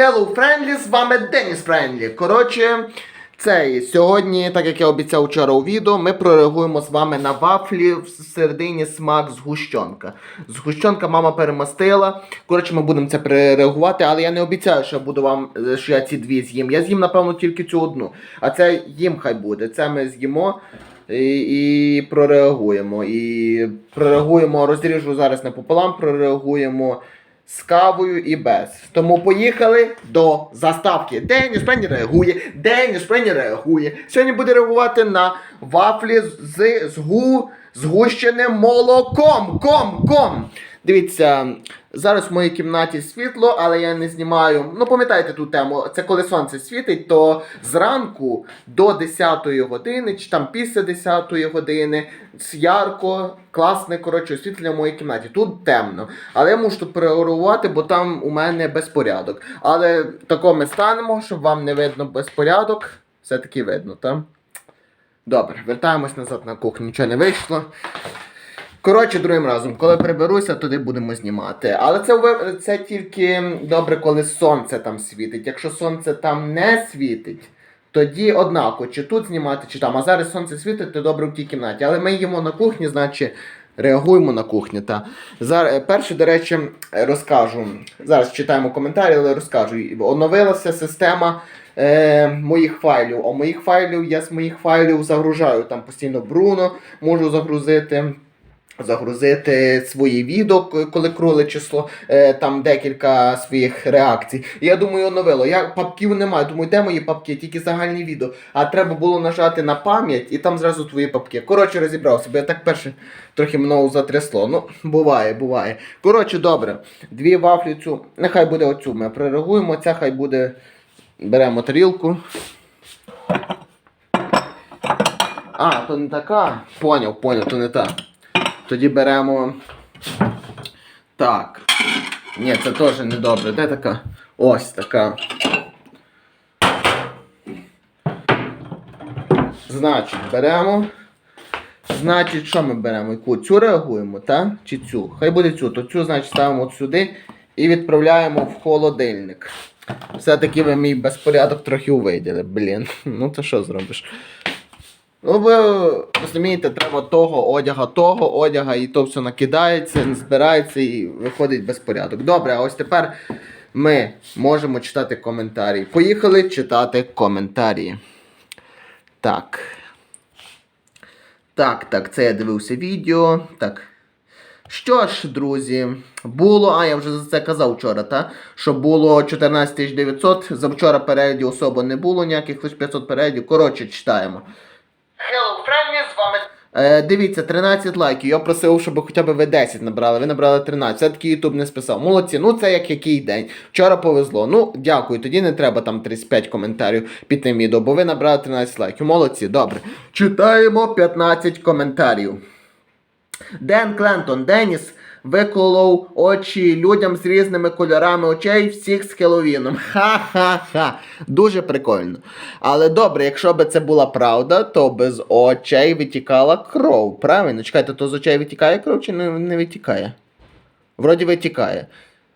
Hello Friendly, з вами Деніс Френдлі. Коротше, цей, сьогодні, так як я обіцяв вчора у відео, ми прореагуємо з вами на вафлі в середині смак згущенка. Згущенка мама перемастила. Коротше, ми будемо це перереагувати, але я не обіцяю, що я буду вам, е, що я ці дві з'їм. Я з'їм, напевно, тільки цю одну. А це їм хай буде. Це ми з'їмо. І, і прореагуємо. І прореагуємо, розріжу зараз напополам, прореагуємо з кавою і без. Тому поїхали до заставки. Деніс Пенні реагує, Деніс Пенні реагує. Сьогодні буде реагувати на вафлі з згу, згущеним молоком. Ком, ком. Дивіться, зараз в моїй кімнаті світло, але я не знімаю. Ну, пам'ятаєте ту тему, це коли сонце світить, то зранку до 10 години, чи там після 10 години, ярко, класне, коротше, освітлення в моїй кімнаті. Тут темно. Але я мушу тут переорувати, бо там у мене безпорядок. Але тако ми станемо, щоб вам не видно безпорядок. Все-таки видно, так? Добре, вертаємось назад на кухню, нічого не вийшло. Коротше, другим разом, коли приберуся, туди будемо знімати. Але це, це тільки добре, коли сонце там світить. Якщо сонце там не світить, тоді однаково, чи тут знімати, чи там. А зараз сонце світить, то добре в тій кімнаті. Але ми їмо на кухні, значить реагуємо на кухні. Та. Зараз, перше, до речі, розкажу. Зараз читаємо коментарі, але розкажу. Оновилася система е, моїх файлів. А моїх файлів я з моїх файлів загружаю. Там постійно Бруно можу загрузити. Загрузити свої відео, коли крули число, е, там декілька своїх реакцій. Я думаю, оновило. Я папків немає. Думаю, де мої папки? Тільки загальні відео. А треба було нажати на пам'ять і там зразу твої папки. Коротше, розібрався, бо я так перше трохи мною затрясло. Ну, буває, буває. Коротше, добре. Дві вафлі цю. Нехай буде оцю. Ми прореагуємо. Ця хай буде. Беремо тарілку. А, то не така. Поняв, поняв, то не та. Тоді беремо. Так. Ні, це теж не добре. Де така? Ось така. Значить, беремо. Значить, що ми беремо? Яку? Цю реагуємо, так? Чи цю? Хай буде цю. То цю, значить, ставимо от сюди і відправляємо в холодильник. Все-таки ви мій безпорядок трохи увиділи. Блін. Ну то що зробиш? Ну, ви розумієте, треба того одяга, того одяга, і то все накидається, збирається і виходить безпорядок. Добре, а ось тепер ми можемо читати коментарі. Поїхали читати коментарі. Так. Так, так, це я дивився відео. Так. Що ж, друзі, було, а я вже за це казав вчора, та? що було 14 900, за вчора переглядів особо не було ніяких, лише 500 переглядів. Коротше, читаємо. Hello, friendly, з вами. Е, дивіться, 13 лайків. Я просив, щоб хоча б ви 10 набрали. Ви набрали 13. Все-таки Ютуб не списав. Молодці, ну це як який день. Вчора повезло. Ну, дякую. Тоді не треба там 35 коментарів під тим відео, бо ви набрали 13 лайків. Молодці, добре. Читаємо 15 коментарів. Ден Клентон, Деніс виколов очі людям з різними кольорами очей, всіх з Хеловіном. Ха-ха-ха. Дуже прикольно. Але добре, якщо б це була правда, то без очей витікала кров. Правильно? Чекайте, то з очей витікає кров чи не, не витікає? Вроді витікає.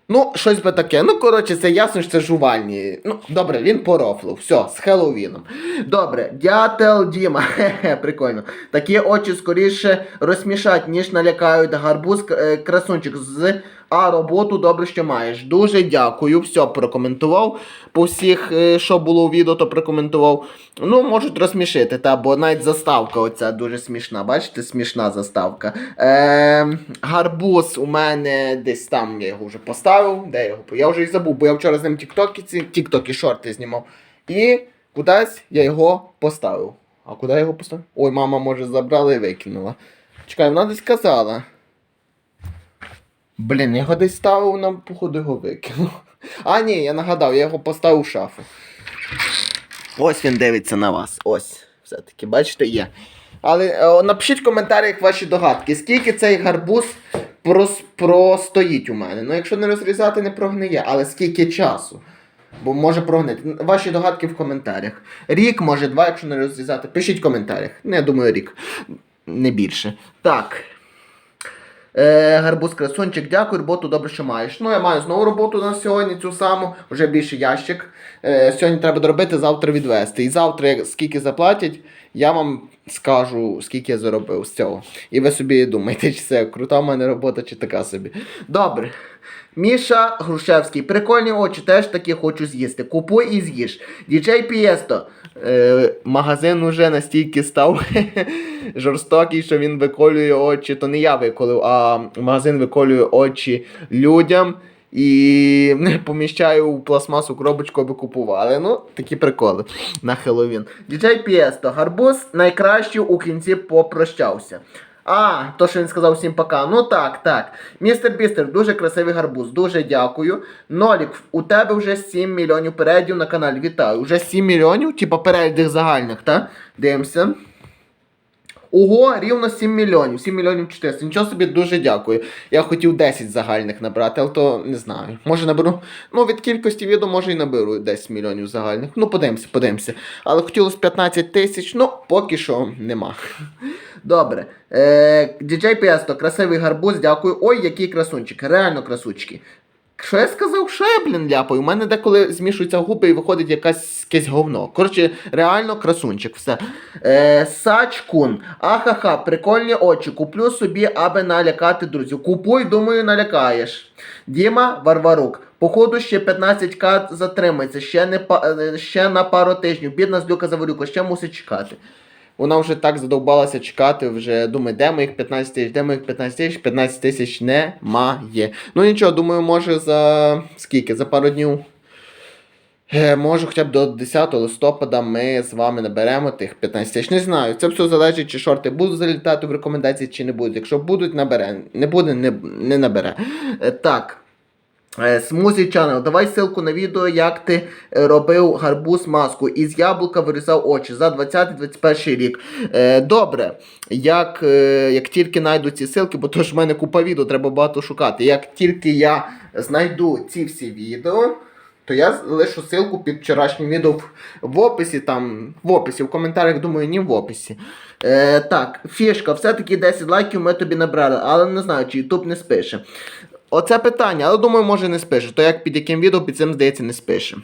Ну, щось би таке. Ну, коротше, це ясно, що це жувальні. Ну, добре, він порофлив. Все, з Хеллоуіном. Добре, дятел Діма. Хе-хе, прикольно. Такі очі скоріше розсмішать, ніж налякають гарбуз е, красунчик з. А роботу добре, що маєш. Дуже дякую. Все прокоментував. По всіх, е, що було у відео, то прокоментував. Ну, можуть розсмішити, та, бо навіть заставка оця дуже смішна. Бачите, смішна заставка. Е, гарбуз у мене десь там я його вже поставив. Де його? Я вже і забув, бо я вчора з ним тіктоки, тіктоки шорти знімав. І кудись я його поставив. А куди я його поставив? Ой, мама, може, забрала і викинула. Чекай, вона десь казала. Блін, я його десь ставив, вона, походу, його викинув. А, ні, я нагадав, я його поставив в шафу. Ось він дивиться на вас. Ось. Все-таки, бачите, є. Але е, напишіть в коментарях ваші догадки, скільки цей гарбуз прос, простоїть у мене. Ну, якщо не розрізати, не прогниє, але скільки часу? Бо може прогнити. Ваші догадки в коментарях. Рік, може, два, якщо не розрізати. Пишіть в коментарях. Ну, я думаю, рік. Не більше. Так. Е, гарбуз красунчик, дякую, роботу добре, що маєш. Ну, я маю знову роботу на сьогодні, цю саму, вже більше ящик. Е, сьогодні треба доробити, завтра відвести. І завтра, скільки заплатять, я вам скажу, скільки я заробив з цього. І ви собі думаєте, чи це крута в мене робота, чи така собі. Добре. Міша Грушевський, прикольні очі, теж такі хочу з'їсти. Купуй і з'їж. Діджей Пієсто. Е, магазин уже настільки став жорстокий, що він виколює очі. То не я виколив, а магазин виколює очі людям і поміщаю у пластмасу коробочку, аби купували. Ну, такі приколи на Хеллоуін. DJ Пієсто, гарбуз найкращий у кінці попрощався. А, то, що він сказав всім пока. Ну так, так. Містер Бістер, дуже красивий гарбуз, дуже дякую. Нолік, у тебе вже 7 мільйонів переглядів на каналі. Вітаю. Уже 7 мільйонів, типа переглядів загальних, так? Дивимося. Ого, рівно 7 мільйонів, 7 мільйонів 400. Нічого собі дуже дякую. Я хотів 10 загальних набрати, але то не знаю. Може наберу. Ну, від кількості відео, може і наберу 10 мільйонів загальних. Ну, подивимося, подивимося. Але хотілося 15 тисяч, ну, поки що нема. Добре. Е, Діджей Піесто, красивий гарбуз, дякую. Ой, який красунчик, реально красунчики. Що я сказав, що я, блін, ляпаю? У мене деколи змішуються губи і виходить якась, якесь говно. Коротше, реально красунчик, все. Е, Сачкун. Ахаха, прикольні очі. Куплю собі, аби налякати друзів. Купуй, думаю, налякаєш. Діма Варварук. Походу ще 15к затримається, ще, не, е, ще на пару тижнів. Бідна злюка Заварюка, ще мусить чекати. Вона вже так задовбалася чекати, вже думає, де моїх 15 тисяч, де моїх 15 тисяч, 15 тисяч немає. Ну нічого, думаю, може за скільки? За пару днів. Е, Може, хоча б до 10 листопада ми з вами наберемо тих 15 тисяч. Не знаю. Це все залежить, чи шорти будуть залітати в рекомендації, чи не будуть. Якщо будуть, набере. Не буде, не, не набере. Е, Так. Е, Смузі Channel, давай ссылку на відео, як ти е, робив гарбуз маску. Із яблука вирізав очі за 20-21 рік. Е, добре, як, е, як тільки знайду ці ссылки, бо то ж в мене купа відео, треба багато шукати. Як тільки я знайду ці всі відео, то я лишу ссылку під вчорашнім відео в, в описі, там, в описі, в коментарях, думаю, ні в описі. Е, так, фішка, все-таки 10 лайків ми тобі набрали, але не знаю, чи YouTube не спише. Оце питання, але думаю, може не спише. То як під яким відео під цим здається не спише.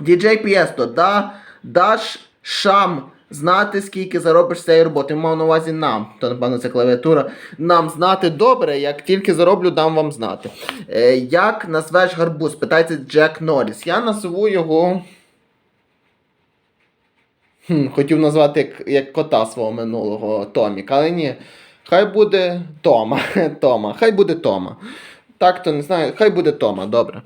Діджей Пієсто, да, даш шам знати, скільки заробиш з цієї роботи. Мав на увазі нам, то напевно це клавіатура. Нам знати добре, як тільки зароблю, дам вам знати. Е, як назвеш гарбуз? Питається Джек Норріс. Я назву його. Хм, хотів назвати як, як кота свого минулого Томік, але ні. Хай буде Тома. Тома. Хай буде Тома. Так, то не знаю, хай буде Тома, добре.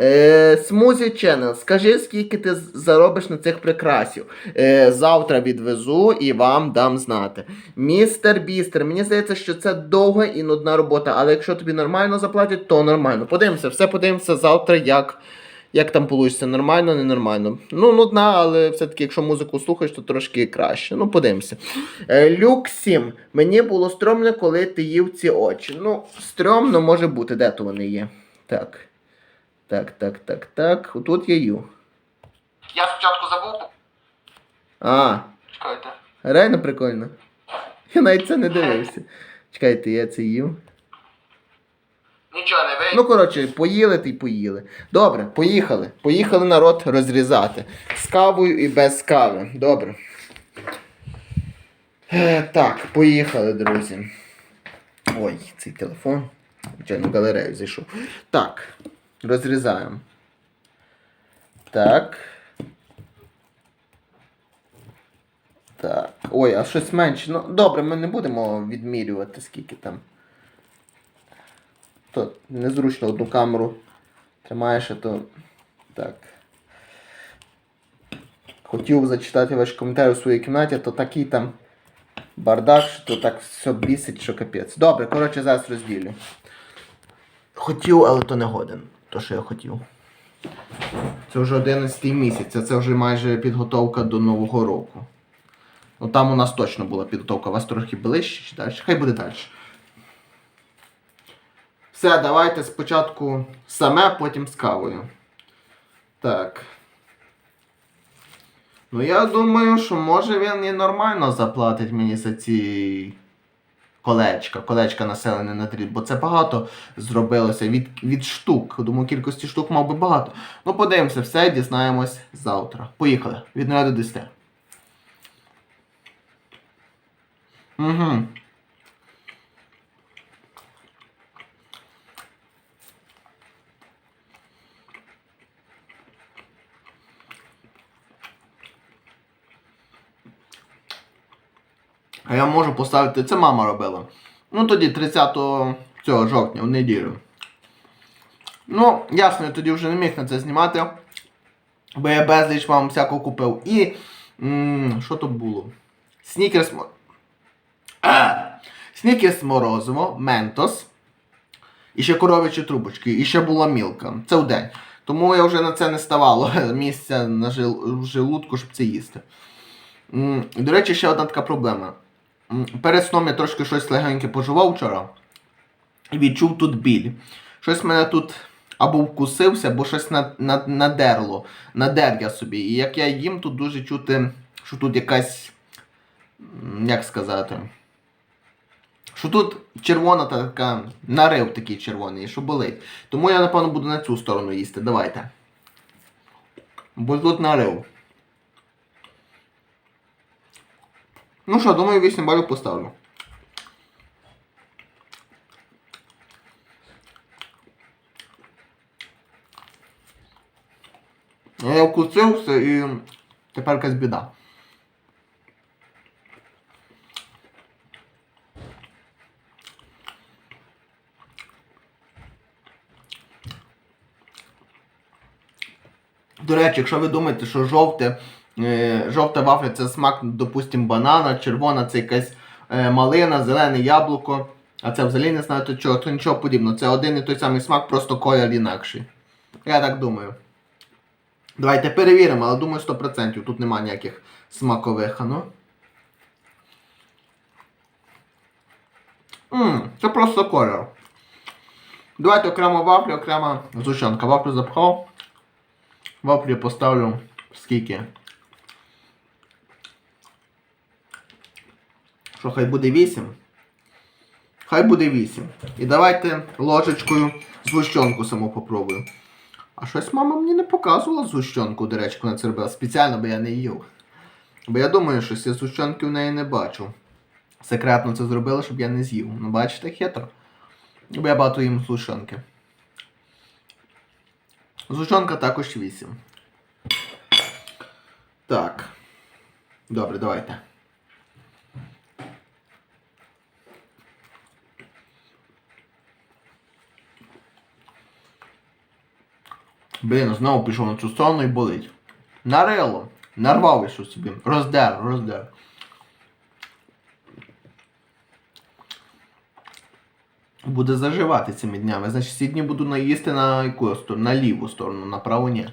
Е, Смузі Ченел, скажи, скільки ти заробиш на цих прикрасів. Е, завтра відвезу і вам дам знати. Містер Бістер, мені здається, що це довга і нудна робота, але якщо тобі нормально заплатять, то нормально. Подивимося, все подивимося завтра, як. Як там вийде, нормально, ненормально. Ну, нудна, але все-таки, якщо музику слухаєш, то трошки краще. Ну, подивимося. Е, Люк 7. Мені було стрьомно, коли ти їв ці очі. Ну, стрьомно може бути, де то вони є. Так. Так, так, так, так. Тут я їв. Я спочатку забув. А, Чекайте. реально прикольно. Я навіть це не дивився. Чекайте, я це їв. Нічого не вийде. Ну, коротше, поїли та й поїли. Добре, поїхали. Поїхали народ розрізати. З кавою і без кави. Добре. Е, так, поїхали, друзі. Ой, цей телефон. Звичайно, в галерею зайшов. Так, розрізаємо. Так. Так. Ой, а щось менше. Ну, добре, ми не будемо відмірювати, скільки там. То незручно одну камеру тримаєш, а то так. Хотів зачитати ваші коментарі у своїй кімнаті, то такий там бардак, що то так все бісить, що капець. Добре, коротше, зараз розділю. Хотів, але то не годен. То, що я хотів. Це вже 11 місяць, а це вже майже підготовка до Нового року. Ну там у нас точно була підготовка, у вас трохи ближче чи далі. Хай буде далі. Все, давайте спочатку саме, потім з кавою. Так. Ну я думаю, що може він і нормально заплатить мені за ці колечка, колечка населене на дріт, бо це багато зробилося від, від штук. Думаю, кількості штук мав би багато. Ну, подивимося, все дізнаємось завтра. Поїхали. Від 0 до 10. Угу. А я можу поставити. Це мама робила. Ну тоді 30 цього жовтня, в неділю. Ну, ясно, я тоді вже не міг на це знімати. Бо я безліч вам всякого купив. І. що то було? Снікерс. Снікерс морозиво, ментос. І ще коров'ячі трубочки, і ще була мілка. Це в день. Тому я вже на це не ставало місця на жил... в желудку, щоб це їсти. До речі, ще одна така проблема. Перед сном я трошки щось легеньке пожував вчора. І відчув тут біль. Щось мене тут або вкусився, або щось на, на, надерло. Надер я собі. І як я їм, тут дуже чути, що тут якась. Як сказати? Що тут червона така, нарив такий червоний, що болить. Тому я, напевно, буду на цю сторону їсти. Давайте. Бо тут нарив. Ну що, думаю, 8 балів поставлю. Я вкусився і тепер якась біда. До речі, якщо ви думаєте, що жовте, жовта вафля це смак, допустим, банана, червона це якась е, малина, зелене яблуко, а це взагалі не знаю то чого, то нічого подібного. Це один і той самий смак, просто колір інакший. Я так думаю. Давайте перевіримо, але думаю 100%. Тут немає ніяких смакових, ну. Ммм, це просто колір. Давайте окремо вафлю, окремо зущенка. Вафлю запхав. Вафлі поставлю скільки? Що хай буде 8? Хай буде 8. І давайте ложечкою згущенку саму попробую. А щось мама мені не показувала згущенку, до речі, вона це робила спеціально, бо я не їв. Бо я думаю, що я згущенки в неї не бачу. Секретно це зробила, щоб я не з'їв. Ну, бачите, хитро. Бо я багато їм згущенки. Згущенка також 8. Так. Добре, давайте. Блін, знову пішов на цю сторону і болить. Нарило. Нарвав я щось собі. Роздер, роздер. Буде заживати цими днями. Значить, ці дні буду наїсти на яку сторону? На ліву сторону, на праву ні.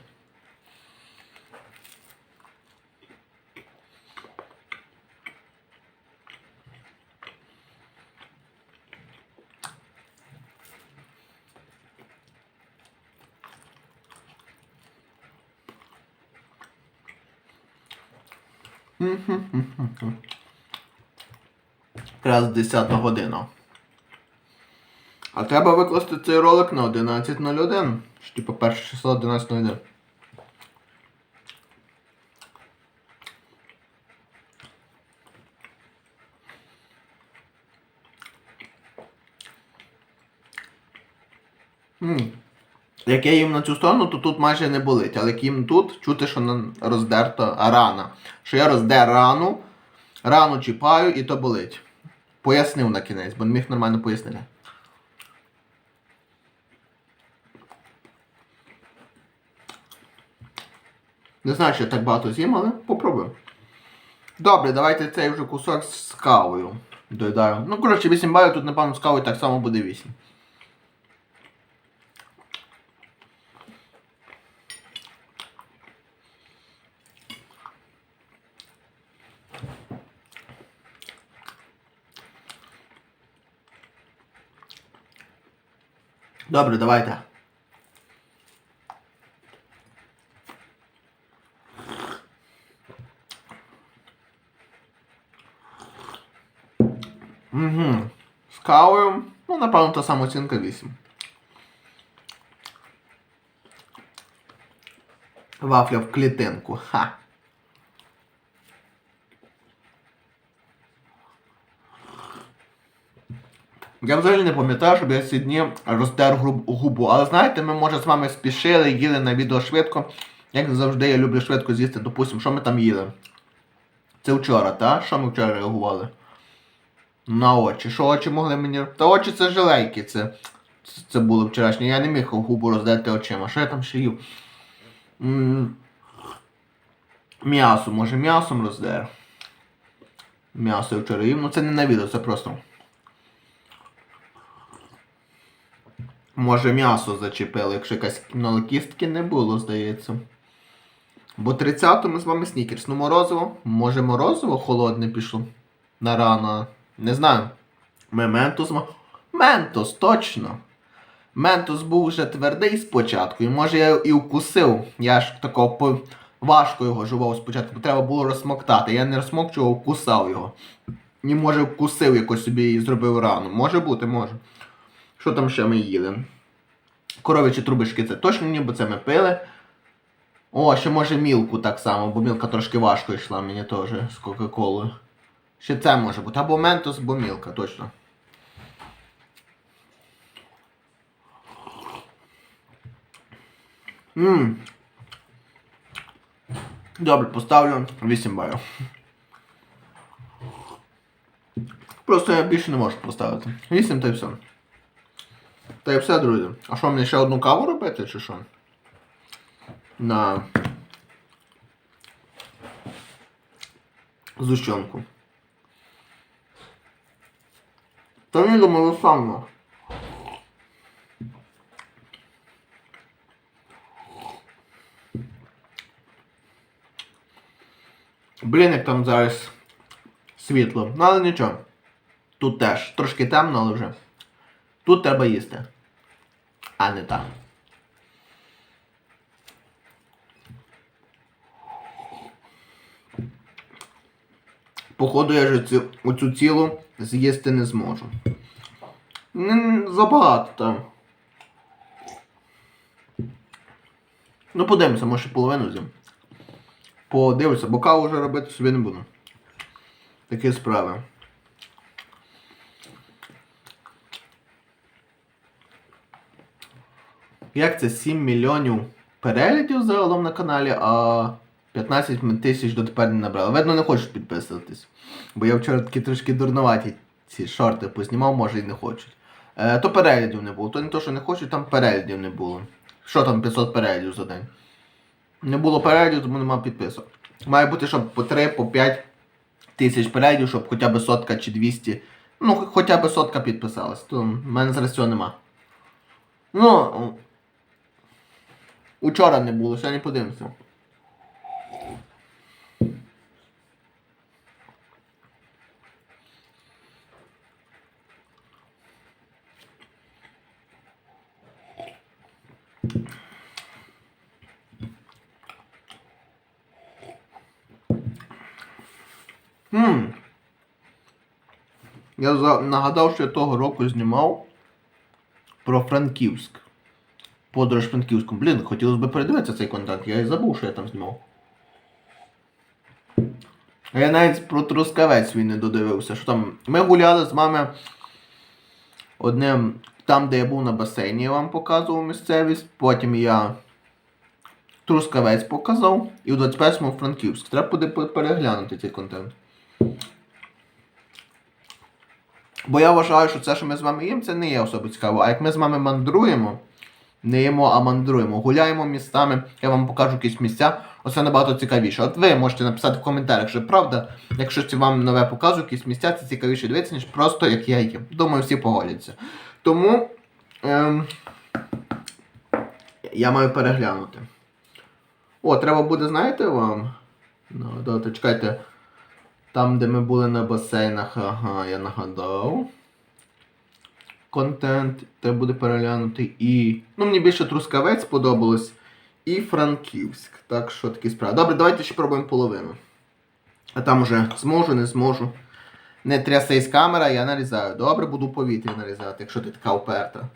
Якраз 10 година. А треба викласти цей ролик на 11.01. Що типу перше число 11.01. Як я їм на цю сторону, то тут майже не болить. Але як їм тут, чути, що роздерта рана. Що я роздер рану, рану чіпаю і то болить. Пояснив на кінець, бо не міг нормально пояснити. Не знаю, що я так багато з'їм, але попробую. Добре, давайте цей вже кусок з кавою доїдаю. Ну, коротше, 8 балів тут, напевно, з кавою так само буде 8. Добре, давайте. Угу. З кавою. Ну, напевно, та сама оцінка 8. Вафля в клітинку. Ха. Я взагалі не пам'ятаю, щоб я ці дні роздер губу. Але знаєте, ми може з вами спішили, їли на відео швидко. Як завжди, я люблю швидко з'їсти. Допустимо, що ми там їли. Це вчора, так? Що ми вчора реагували? На очі. Що очі могли мені. Та очі це жилейки, це, це, було вчорашнє. Я не міг губу роздерти очима. Що я там ще їв? М'ясо, може м'ясом роздер. М'ясо я вчора їв. Ну це не на відео, це просто. Може м'ясо зачепило, якщо якась ну, кістки не було, здається. Бо 30-го ми з вами снікерс. Ну морозиво. Може морозиво холодне пішло на рано. Не знаю. Ми ментос. Ментос, точно. Ментос був вже твердий спочатку, і може я і вкусив. Я ж такого важко його жував спочатку, бо треба було розсмоктати. Я не розсмокчував, вкусав його. І може вкусив якось собі і зробив рану. Може бути, може. Що там ще ми їли? Коровичі трубочки це точно ні, бо це ми пили. О, ще може мілку так само, бо мілка трошки важко йшла мені теж з Кока-Колою. Ще це може бути. Або ментос, або мілка, точно. Ммм. Добре, поставлю 8 балів. Просто я більше не можу поставити. 8 та й все. Та й все, друзі. А що, мені ще одну каву робити, чи що? На зущенку. Та ні, думаю, сам. Блін, як там зараз світло. Ну, але нічого. Тут теж. Трошки темно, але вже. Тут треба їсти. А не там. Походу я ж цю, оцю цілу з'їсти не зможу. Забагато там. Ну подивимося, може половину з'їм. Подивимося, бо каву вже робити собі не буду. Такі справи. Як це 7 мільйонів переглядів загалом на каналі, а 15 тисяч дотепер не набрали. Видно, не хочуть підписуватись. Бо я вчора такі трошки дурноваті ці шорти познімав, може і не хочуть. Е, то переглядів не було. То не то, що не хочуть, там переглядів не було. Що там 500 переглядів за день? Не було переглядів, тому нема підписок. Має бути, щоб по 3, по 5 тисяч переглядів, щоб хоча б сотка чи 200. Ну, хоча б сотка підписалась. То в мене зараз цього нема. Ну. Учора не було, сьогодні подивимося. Хм. Я нагадав, що я того року знімав про Франківськ. Подорож Франківськом. Блін, хотілося б передивитися цей контент. Я і забув, що я там знімав. А Я навіть про Трускавець свій не додивився. Що там. Ми гуляли з мами одним там, де я був на басейні, я вам показував місцевість. Потім я Трускавець показав. І у 21-му Франківськ. Треба буде переглянути цей контент. Бо я вважаю, що це, що ми з вами їмо, це не є особо цікаво. А як ми з вами мандруємо, не їмо, а мандруємо, гуляємо містами, я вам покажу якісь місця, оце набагато цікавіше. От ви можете написати в коментарях, що правда, якщо це вам нове покажу, якісь місця, це цікавіше дивитися, ніж просто як я їм. Думаю, всі погодяться. Тому ем, я маю переглянути. О, треба буде, знаєте вам? Ну, дати, чекайте. Там, де ми були на басейнах, ага, я нагадав. Контент треба буде переглянути і. Ну, мені більше Трускавець сподобалось. І Франківськ. Так що такі справи. Добре, давайте ще пробуємо половину. А там уже зможу, не зможу. Не трясись камера, я нарізаю. Добре, буду в повітрі нарізати, якщо ти така уперта.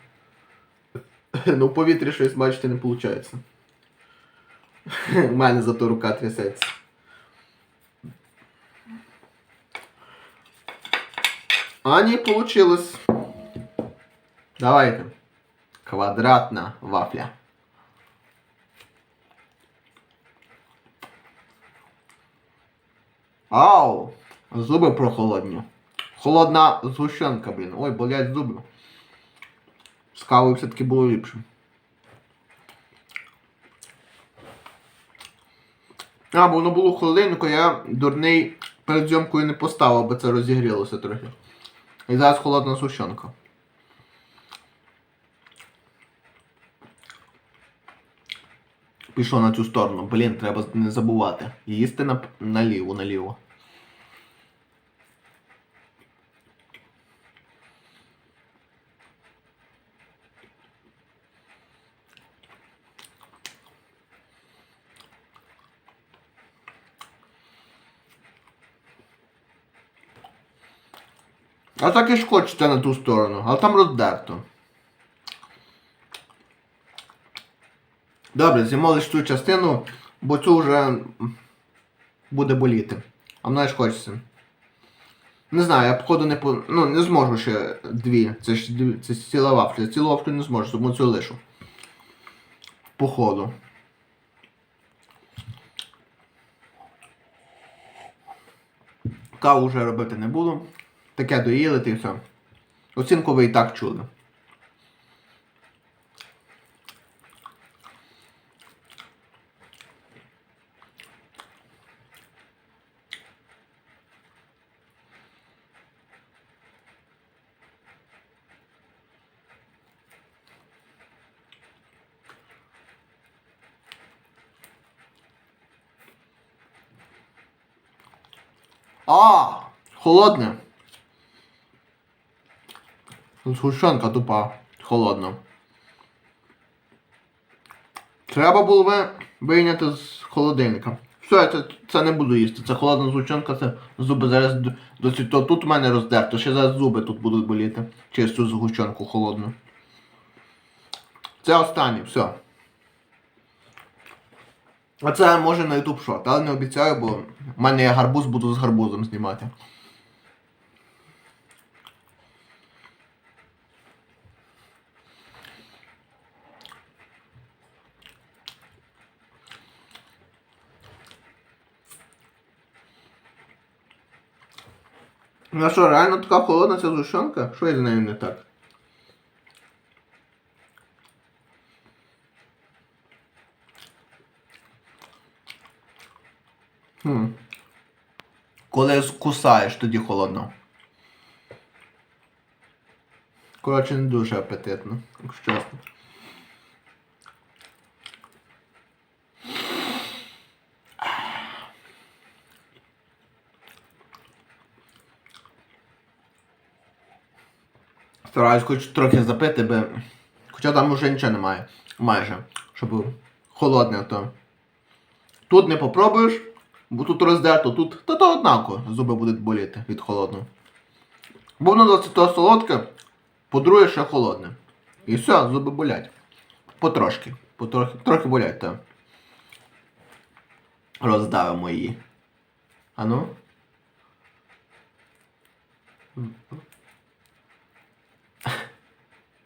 Ну, в повітрі щось бачити не виходить. У мене зато рука трясеться. А ні, получилось. Давайте. Квадратна вафля. Ау! Зуби прохолодні. Холодна згущенка, блін. Ой, болять зуби. З кавою все-таки було ліпше. А, бо воно було холодильнику, я дурний перед зйомкою не поставив, бо це розігрілося трохи. І зараз холодна згущенка. Пішов на цю сторону. Блін, треба не забувати. Їсти на, наліво, наліво. А так і ж хочеться на ту сторону, але там роздерто. Добре, з'їмо лише цю частину, бо цю вже буде боліти. А мною ж хочеться. Не знаю, я походу не по. Ну, не зможу ще дві. Це ж дві. Це ціла вафля. Цілу вафлю не зможу, тому цю лишу. Походу. Каву вже робити не буду. Таке доїли і все. Оцінку ви і так чули. А, холодне. Згущенка тупа, холодна. Треба було ви вийняти з холодильника. Все, я це, це не буду їсти. Це холодна згущенка, це зуби зараз до, до то тут у мене роздерто, ще зараз зуби тут будуть боліти. Через цю згущенку холодну. Це останнє, все. А це може на YouTube шот, але не обіцяю, бо в мене є гарбуз, буду з гарбузом знімати. Ну а що, реально така холодна ця зущенка? Що із нею не так? Хм. Коли кусаєш, тоді холодно. Коротше, не дуже апетитно, якщо чесно. Стараюсь хоч трохи запити, бо... Хоча там вже нічого немає. Майже. Щоб холодне то. Тут не попробуєш, бо тут роздерто, тут. Та то однаково зуби будуть боліти від холодного. Бо воно досить солодке, по-друге, ще холодне. І все, зуби болять. Потрошки. Потрохи, трохи болять, так. Роздавимо її. Ану.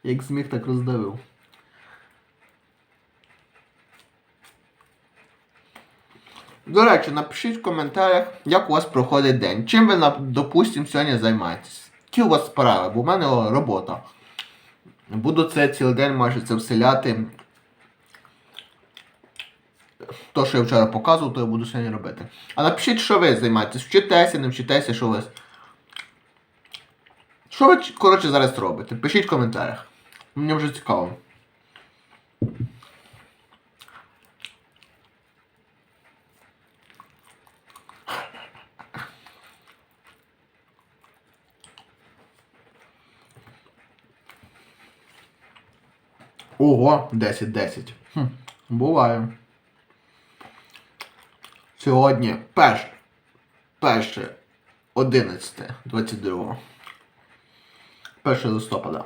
Як зміг, так роздавив. До речі, напишіть в коментарях, як у вас проходить день. Чим ви, нап- допустим, сьогодні займаєтесь. Які у вас справи, бо в мене робота. Буду це цілий день майже це вселяти. То, що я вчора показував, то я буду сьогодні робити. А напишіть, що ви займаєтесь. Вчитеся, не вчитеся, що ви. Що ви, коротше, зараз робите? Пишіть в коментарях. Мені вже цікаво. Ого, 10-10. Хм, буває. Сьогодні перше. Перше 11, 22. 1 листопада.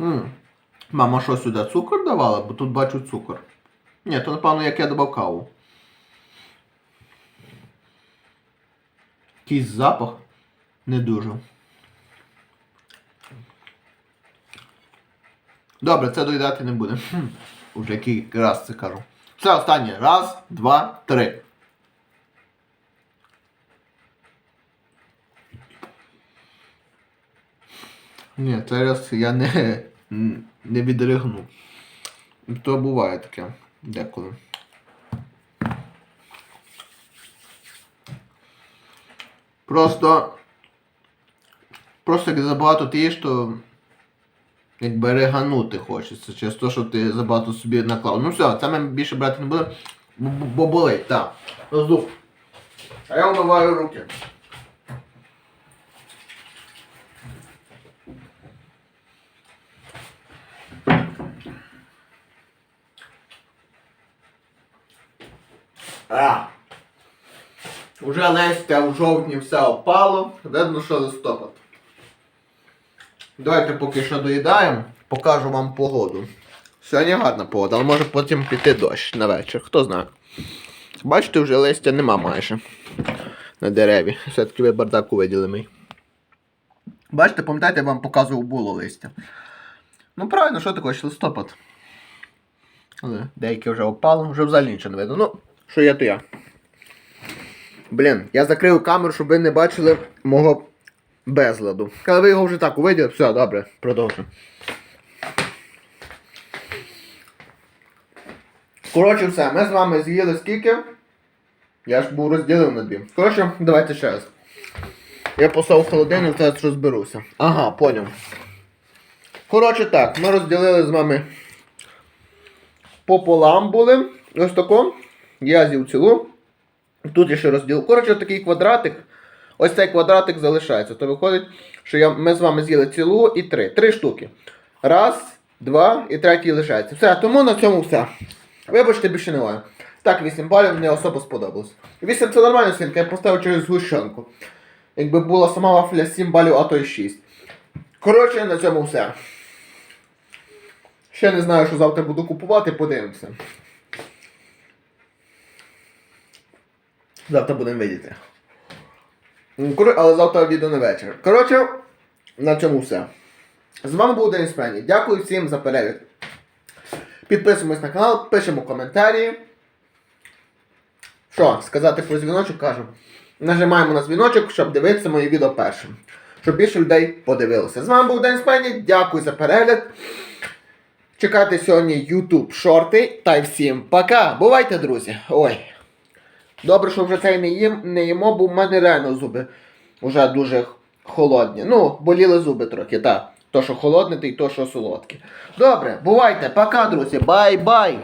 М. Мама що сюди цукор давала? Бо тут бачу цукор. Ні, то напевно як я додав каву. Якийсь запах не дуже. Добре, це доїдати не буде. Уже який раз це кажу. Все, останнє. Раз, два, три. Ні, цей раз я не, не відригну. То буває таке деколи. Просто. Просто як забагато ти їш, то якби реганути хочеться. Через те, що ти забагато собі наклав. Ну все, це ми більше брати не будемо. бо- бо- Бо болить, так. Роздув. А я вмиваю руки. А. Уже листя в жовтні все опало. Видно, що листопад. Давайте поки що доїдаємо, покажу вам погоду. Сьогодні гарна погода, але може потім піти дощ на вечір, хто знає. Бачите, вже листя нема майже на дереві. Все-таки ви бардак увиділи Бачите, пам'ятаєте, я вам показував було листя. Ну правильно, що таке, листопад. Але деякі вже опало, вже взагалі нічого не видно. Ну, що я, то я. Блін, я закрив камеру, щоб ви не бачили мого безладу. Але ви його вже так увиділи, все, добре, продовжуємо. Коротше, все, ми з вами з'їли скільки. Я ж був розділив на дві. Коротше, давайте ще раз. Я послав холодильник, зараз розберуся. Ага, поняв. Коротше так, ми розділили з вами пополам були. Ось тако. Я з'їв цілу. Тут я ще розділ. Коротше, такий квадратик. Ось цей квадратик залишається. То виходить, що я, ми з вами з'їли цілу і три. Три штуки. Раз, два і третій лишається. Все, тому на цьому все. Вибачте, більше немає. Так, 8 балів не особо сподобалось. 8 це нормальна оцінка, я поставив через згущенку. Якби була сама вафля 7 балів, а то й 6. Коротше, на цьому все. Ще не знаю, що завтра буду купувати, подивимося. Завтра будемо видіти. Але завтра відео на вечір. Коротше, на цьому все. З вами був Денис Пенні. Дякую всім за перегляд. Підписуємось на канал, пишемо коментарі. Що, сказати про дзвіночок кажу. Нажимаємо на дзвіночок, щоб дивитися мої відео першим. Щоб більше людей подивилося. З вами був Денис Пенні. Дякую за перегляд. Чекайте сьогодні YouTube шорти. Та й всім пока. Бувайте, друзі. Ой. Добре, що вже цей не їм, не їмо, бо в мене реально зуби вже дуже холодні. Ну, боліли зуби трохи, так. То, що холодне, й то, що солодке. Добре, бувайте, пока, друзі. Бай-бай!